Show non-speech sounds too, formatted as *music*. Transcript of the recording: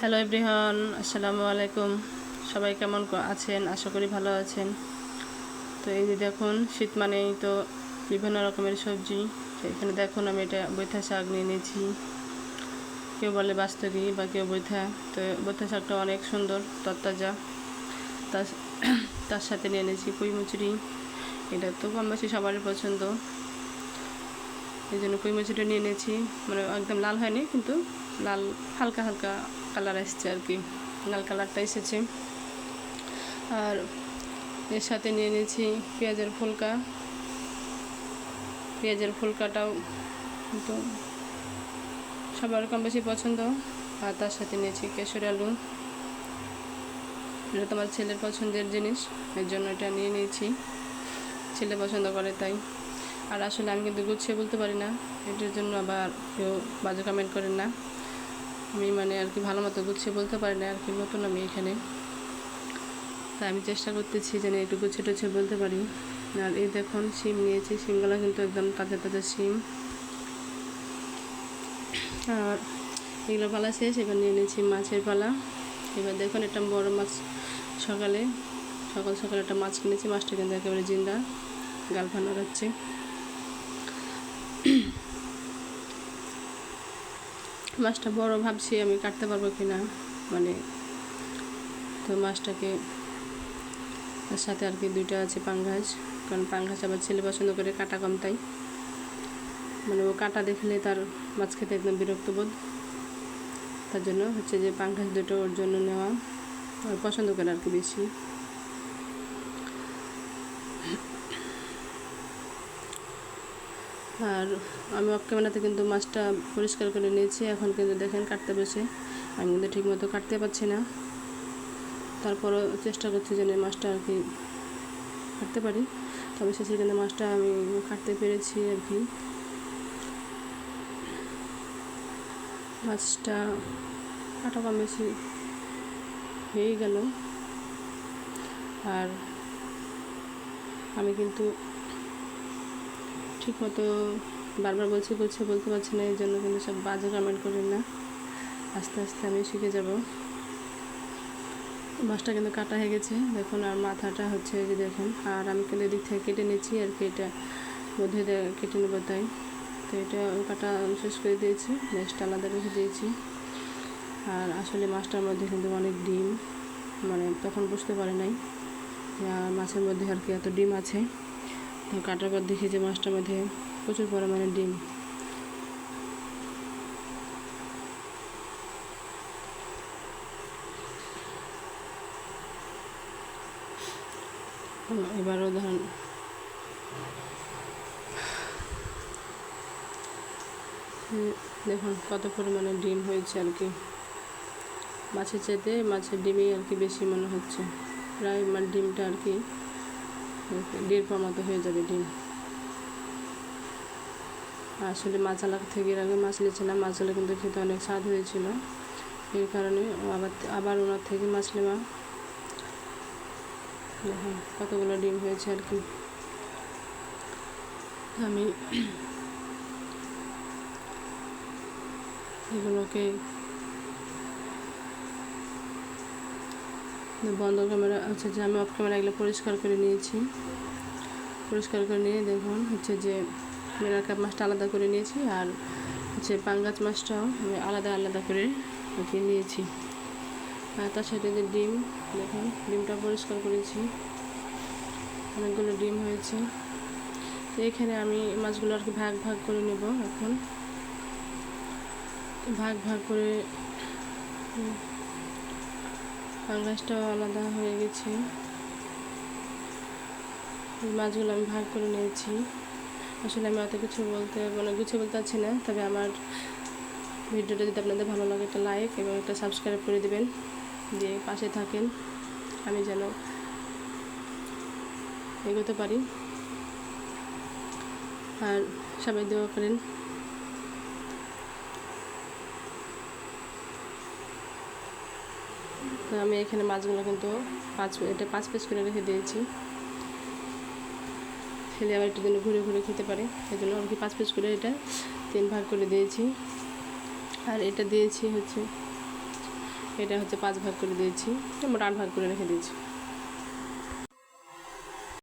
Hello এভরিহন আসসালামু আলাইকুম সবাই কেমন আছেন? আশা করি ভালো আছেন। তো এই যে দেখুন, শীত মানেই তো বিভিন্ন রকমের সবজি। তো এখানে দেখুন, আমি এটা বৈথা শাক নিয়ে নিয়েছি। কেউ বলে বাস্তবি বা কেউ বৈথা তো বৈথা শাকটা অনেক সুন্দর, তরতাজা। তার *clears throat* তার সাথে নিয়ে নিয়েছি পুঁই মুচুরি এটা তো কম বেশি সবারই পছন্দ। এই জন্য কই মাছটা নিয়ে নিয়েছি। মানে একদম লাল হয়নি, কিন্তু লাল, হালকা হালকা কালার এসছে আর কি। লাল কালারটা এসেছে। আর এর সাথে নিয়ে নিয়েছি পেঁয়াজের ফুলকা। পেঁয়াজের ফুলকাটাও কিন্তু সবার কম বেশি পছন্দ। আর তার সাথে নিয়েছি কেশর আলু। এটা তোমার ছেলের পছন্দের জিনিস, এর জন্য এটা নিয়ে নিয়েছি। ছেলে পছন্দ করে তাই। আর আসলে আমি কিন্তু গুছিয়ে বলতে পারি না, এটার জন্য আবার কেউ বাজে কমেন্ট করেন না। আমি মানে আর কি ভালো মতো গুছিয়ে বলতে পারি না আর কি নতুন আমি এখানে। তাই আমি চেষ্টা করতেছি যেন একটু গুছিয়ে টুছিয়ে বলতে পারি। আর এই দেখুন সিম নিয়েছি। সিমগুলো কিন্তু একদম তাজা তাজা সিম আর এগুলো পালা শেষ, এবার নিয়ে নিয়েছি মাছের পালা। এবার দেখুন একটা বড় মাছ সকালে, সকাল সকালে একটা মাছ কিনেছি। মাছটা কিন্তু একেবারে জিন্দা, গাল ফানো হচ্ছে মাছটা বড় ভাবছি আমি কাটতে পারব কি না মানে তো মাছটাকে তার সাথে আর কি দুইটা আছে পাঙ্গাস, কারণ পাঙ্গাস আবার ছেলে পছন্দ করে, কাটা কম তাই। মানে ও কাটা দেখলে তার মাছ খেতে একদম বিরক্ত বোধ। তার জন্য হচ্ছে যে পাঙ্গাস দুটো ওর জন্য নেওয়া ওর পছন্দ করে আর কি বেশি। আর আমি অফ ক্যামেরাতে কিন্তু মাছটা পরিষ্কার করে নিয়েছি। এখন কিন্তু দেখেন কাটতে বসে। আমি কিন্তু ঠিকমতো কাটতে পারছি না। তারপরও চেষ্টা করছি যেন মাছটা আর কি কাটতে পারি। তবে শেষে কিন্তু মাছটা আমি কাটতে পেরেছি আর কি। মাছটা কাটা কম বেশি হয়েই গেল। আর আমি কিন্তু ঠিক মতো বারবার বলছি বলছি, বলতে পারছি না, এই জন্য কিন্তু সব বাজে কমেন্ট করেন না। আস্তে আস্তে আমি শিখে যাব। মাছটা কিন্তু কাটা হয়ে গেছে। দেখুন, আর মাথাটা হচ্ছে যে দেখেন, আর আমি কিন্তু এদিক থেকে কেটে নিচ্ছি, আর কি এটা মধ্যে কেটে নেব তাই। তো এটা কাটা শেষ করে দিয়েছি নেক্সট আলাদা রেখে দিয়েছি। আর আসলে মাছটার মধ্যে কিন্তু অনেক ডিম মানে তখন বুঝতে পারে নাই মাছের মধ্যে আর কি এত ডিম আছে। কাটার পর দেখি যে মাছটার মধ্যে প্রচুর পরিমাণে ডিম। এবারও হুম, দেখুন কত পরিমাণে ডিম হয়েছে আর কি। মাছের চাইতে মাছের ডিমই আর কি বেশি মনে হচ্ছে। প্রায় মানে ডিমটা আর কি দেড় পা মতো হয়ে যাবে ডিম। আসলে মাছ আলাক থেকে এর আগে মাছ নিয়েছিলাম মাছগুলো কিন্তু খেতে অনেক স্বাদ হয়েছিল। এর কারণে আবার আবার ওনার থেকে মাছ নেওয়া। দেখুন কতগুলো ডিম হয়েছে আর কি। আমি এগুলোকে বন্ধ ক্যামেরা হচ্ছে যে আমি অফ ক্যামেরা এগুলো পরিষ্কার করে নিয়েছি। পরিষ্কার করে নিয়ে দেখুন, হচ্ছে যে মিনার কাপ মাছটা আলাদা করে নিয়েছি আর হচ্ছে পাঙ্গাস মাছটাও আমি আলাদা আলাদা করে আর কি নিয়েছি। আর তার সাথে যে ডিম, দেখুন, ডিমটা পরিষ্কার করেছি। অনেকগুলো ডিম হয়েছে। তো এখানে আমি মাছগুলো আর কি ভাগ ভাগ করে নেব এখন। ভাগ ভাগ করে হুম, পাঙ্গাসটাও আলাদা হয়ে গেছে। মাছগুলো আমি ভাগ করে নিয়েছি। আসলে আমি অত কিছু বলতে মানে গুছিয়ে বলতে পারছি না তবে আমার ভিডিওটা যদি আপনাদের ভালো লাগে একটা লাইক এবং একটা সাবস্ক্রাইব করে দেবেন দিয়ে পাশে থাকেন। আমি যেন এগোতে পারি। আর সবাই দোয়া করেন। তো আমি এখানে মাছগুলো কিন্তু পাঁচ এটা পাঁচ পিস করে রেখে দিয়েছি। ছেলে আবার একটু দিন ঘুরে ঘুরে খেতে পারে। জন্য আমি পাঁচ পিস করে এটা তিন ভাগ করে দিয়েছি। আর এটা দিয়েছি হচ্ছে এটা হচ্ছে পাঁচ ভাগ করে দিয়েছি। মোট আট ভাগ করে রেখে দিয়েছি।